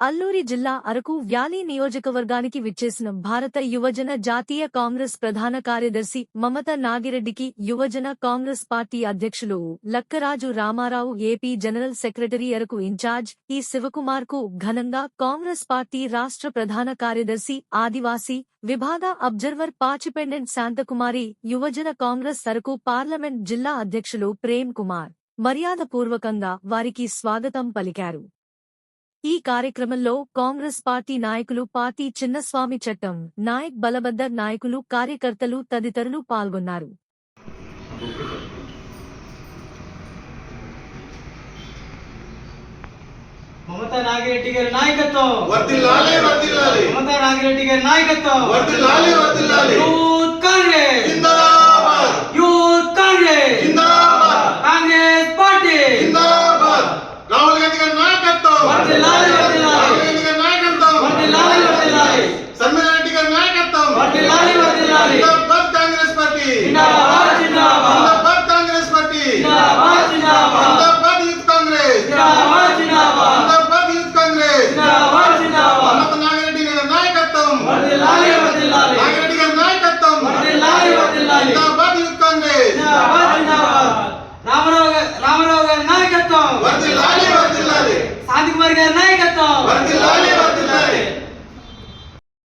అల్లూరి జిల్లా అరకు వ్యాలీ నియోజకవర్గానికి విచ్చేసిన భారత యువజన జాతీయ కాంగ్రెస్ ప్రధాన కార్యదర్శి మమత నాగిరెడ్డికి యువజన కాంగ్రెస్ పార్టీ అధ్యక్షులు Lakkaraju Ramarao AP general secretary Araku incharge E శివకుమార్కు ఘనంగా కాంగ్రెస్ పార్టీ రాష్ట్ర ప్రధాన కార్యదర్శి ఆదివాసీ విభాగ అబ్జర్వర్ పాచిపెండెంట్ శాంతకుమారి యువజన కాంగ్రెస్ అరకు పార్లమెంట్ జిల్లా అధ్యక్షులు ప్రేమ్ కుమార్. మర్యాదపూర్వకంగా వారికి స్వాగతం పలికారు. ఈ కార్యక్రమంలో కాంగ్రెస్ పార్టీ నాయకులు పార్టీ చిన్నస్వామి చట్టం నాయక్ బలబద్దర్ నాయకులు కార్యకర్తలు తదితరులు పాల్గొన్నారు. మమతా నాగిరెడ్డి గారి నాయకత్వం. వర్ధిల్లాలి వర్ధిల్లాలి మమతా నాగిరెడ్డి గారి నాయకత్వం. వర్ధిల్లాలి వర్ధిల్లాలి యూత్ కాంగ్రెస్ జిందాబాద్ యూత్ కాంగ్రెస్ జిందాబాద్ కాంగ్రెస్ పార్టీ జిందాబాద్ రాహుల్ గాంధీ గారి నాయకత్వం వర్ధిల్లాలి, వర్ధిల్లాలి. రాహుల్ గాంధీ గారి నాయకత్వం వర్ధిల్లాలి, వర్ధిల్లాలి. శర్మిలా రెడ్డి గారి నాయకత్వం వర్ధిల్లాలి, వర్ధిల్లాలి. జిందాబాద్ కాంగ్రెస్ పార్టీ జిందాబాద్ జిందాబాద్ జిందాబాద్ కాంగ్రెస్ పార్టీ జిందాబాద్ జిందాబాద్ జిందాబాద్ యూత్ కాంగ్రెస్ జిందాబాద్ జిందాబాద్ జిందాబాద్ యూత్ కాంగ్రెస్ జిందాబాద్ జిందాబాద్ మమత నాగిరెడ్డి గారి నాయకత్వం వర్ధిల్లాలి, వర్ధిల్లాలి. నాగిరెడ్డి గారి నాయకత్వం వర్ధిల్లాలి, వర్ధిల్లాలి. జిందాబాద్ యూత్ కాంగ్రెస్ జిందాబాద్ జిందాబాద్ రామారావు గారి రామారావు గారి నాయకత్వం వర్ధిల్లాలి వర్ధిల్లాలి శాంతికుమారి గారి నాయకత్వం వర్ధిల్లాలి